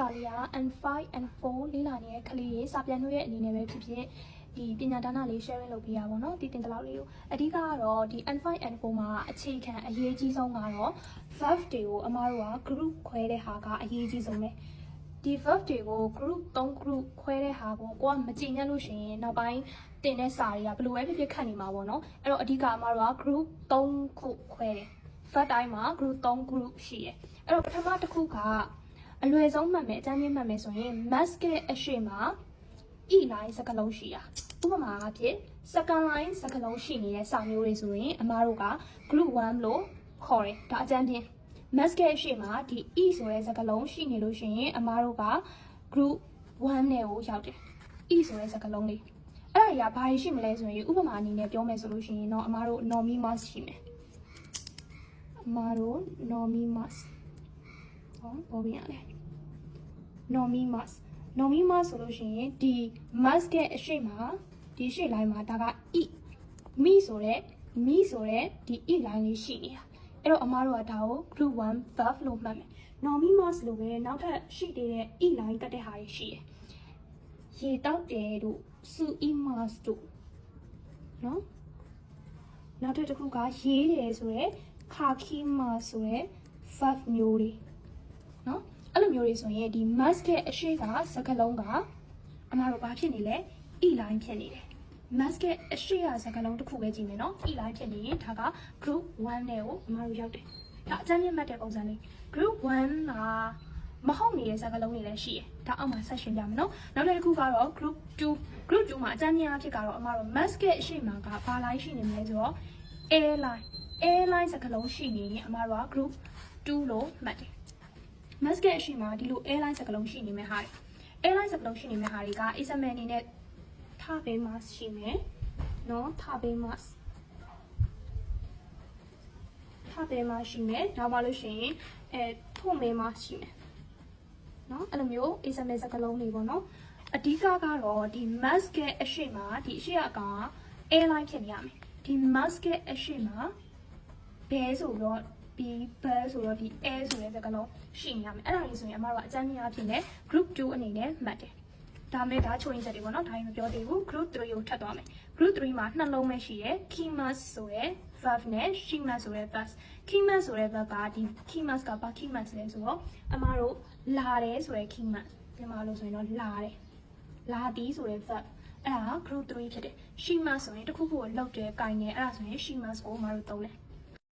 စာလေးက N5 N4 လေးလာနေတဲ့ကလေးတွေစာပြန်လို့ရဲ့အနေနဲ့ပဲဖြစ်ဖြစ်ဒီပညာဒါနလေး sharing လုပ်ပေးရပါတော့။ဒီတင်တလောက်လေးကိုအဓိကကတော့ဒီ N5 N4 မှာအခြေခံအရေးကြီးဆုံးကတော့ verb တွေကိုအမားတို့က group ခွဲတဲ့ဟာကအရေးကြီးဆုံးပဲ။ဒီ verb တွေကို group 3 group ခွဲတဲ့ဟာကိုကိုကမကြည့်ညက်လို့ရှိရင်နောက်ပိုင်းတင်တဲ့စာတွေကဘယ်လိုပဲဖြစ်ဖြစ်ခတ်နေမှာပေါ့နော်။အဲ့တော့အဓိကအမားတို့က group 3ခုခွဲတယ်။ verb တိုင်းမှာ group 3 group ရှိတယ်။အဲ့တော့ပထမတစ်ခုက အလွယ်ဆုံးမှတ်မယ်အကြမ်းမြင့်မှတ်မယ်ဆိုရင် mask ရဲ့အရှိမှာ e line စကားလုံးရှိတာဥပမာအဖြစ် second line စကားလုံးရှိနေတဲ့စာမျိုးတွေဆိုရင်အမားတို့က group 1လို့ခေါ်တယ်ဒါအကြမ်းဖြင့် mask ရဲ့အရှိမှာဒီ e ဆိုတဲ့စကားလုံးရှိနေလို့ရှိရင်အမားတို့က group 1နဲ့ကိုရောက်တယ် e ဆိုတဲ့စကားလုံးလေးအဲ့ဒါကြီးကဘာရှိမလဲဆိုရင်ဥပမာအနေနဲ့ပြောမယ်ဆိုလို့ရှိရင်တော့အမားတို့ normimus ရှိမယ်အမားတို့ normimus ဟောပေါ်ပြရ လဲ normimus normimus ဆိုလို့ရှိရင်ဒီ mask ရဲ့အရှိမဒီအရှိ line မှာဒါက e မိဆိုတဲ့မိဆိုတဲ့ဒီ e line လေးရှိနေတာအဲ့တော့အမားတို့ကဒါကို group 1 verb လို့မှတ်မယ် normimus လို့ပဲနောက်ထပ်ရှိသေးတဲ့ e line ကတ်တဲ့ဟာတွေရှိတယ်ရေတောက်တယ်တို့ suimas တို့နော်နောက်ထပ်တစ်ခုကရေးတယ်ဆိုရဲ kakima ဆိုရဲ verb မျိုးတွေနော်အဲ့ လိုမျိုးတွေဆိုရင်ဒီ mask ရဲ့အရှိကစကလုံးကအမတို့ဘာဖြစ်နေလဲ e line ဖြစ်နေတယ် mask ရဲ့အရှိကစကလုံးတစ်ခုပဲကြည့်မယ်နော် e line ဖြစ်နေရင်ဒါက group 1နဲ့ကိုအမတို့ရောက်တယ်ဒါအကြမ်းမြင့်မှတ်တဲ့ပုံစံလေး group 1ကမဟုတ်နေတဲ့စကလုံးတွေလည်းရှိတယ်ဒါအောက်မှာဆက်ရှင်းပြမယ်နော်နောက်တစ်ခုကတော့ group 2 group 2မှာအကြမ်းမြင့်အဖြစ်ကတော့အမတို့ mask ရဲ့အရှိမှာကဘာ line ရှိနေမလဲဆိုတော့ air line air line စကလုံးရှိနေရင်အမတို့က group 2လို့မှတ်တယ် mascot အရှိမှာဒီလို airline စကလုံးရှိနေမဲ့ဟာ airline စကလုံးရှိနေမဲ့ဟာတွေက isman အနေနဲ့ထဘေး mask ရှိမယ်နော်ထဘေး mask ထဘေး mask ရှိမယ်နောက်ပါလို့ရှိရင်အဲထို့မေ mask ရှိမယ်နော်အဲ့လိုမျိုး isman စကလုံးတွေပေါ့နော်အဓိကကတော့ဒီ mask ရဲ့အရှိမှာဒီအရှိအကောင်က airline ဖြစ်နေရမယ်ဒီ mask ရဲ့အရှိမှာဘဲဆိုတော့ B bell ဆိုတော့ဒီ air ဆိုတဲ့စကားလုံးရှိနေရမယ်အဲ့ဒါကြီးဆိုရင်အမတို့ကအကြမ်းကြီးအဖြစ်နဲ့ group 2အနေနဲ့မှတ်တယ်ဒါမဲ့ဒါချိုရင်းချက်တွေပေါ့နော်ဒါရင်မပြောသေးဘူး group 3ကိုထပ်သွားမယ် group 3မှာနှလုံးပဲရှိရယ် kimas ဆိုရယ် verb နဲ့ shimas ဆိုရယ် verb kimas ဆိုရယ် verb ကဒီ kimas ကဘာ kimas လဲဆိုတော့အမတို့လာတယ်ဆိုရယ် kimas မြန်မာလို့ဆိုရင်တော့လာတယ်လာသည်ဆိုရယ် verb အဲ့ဒါ group 3ဖြစ်တယ် shimas ဆိုရင်တစ်ခုခုကိုလောက်တယ်၊ကင်တယ်အဲ့ဒါဆိုရင် shimas ကိုအမတို့သုံးတယ်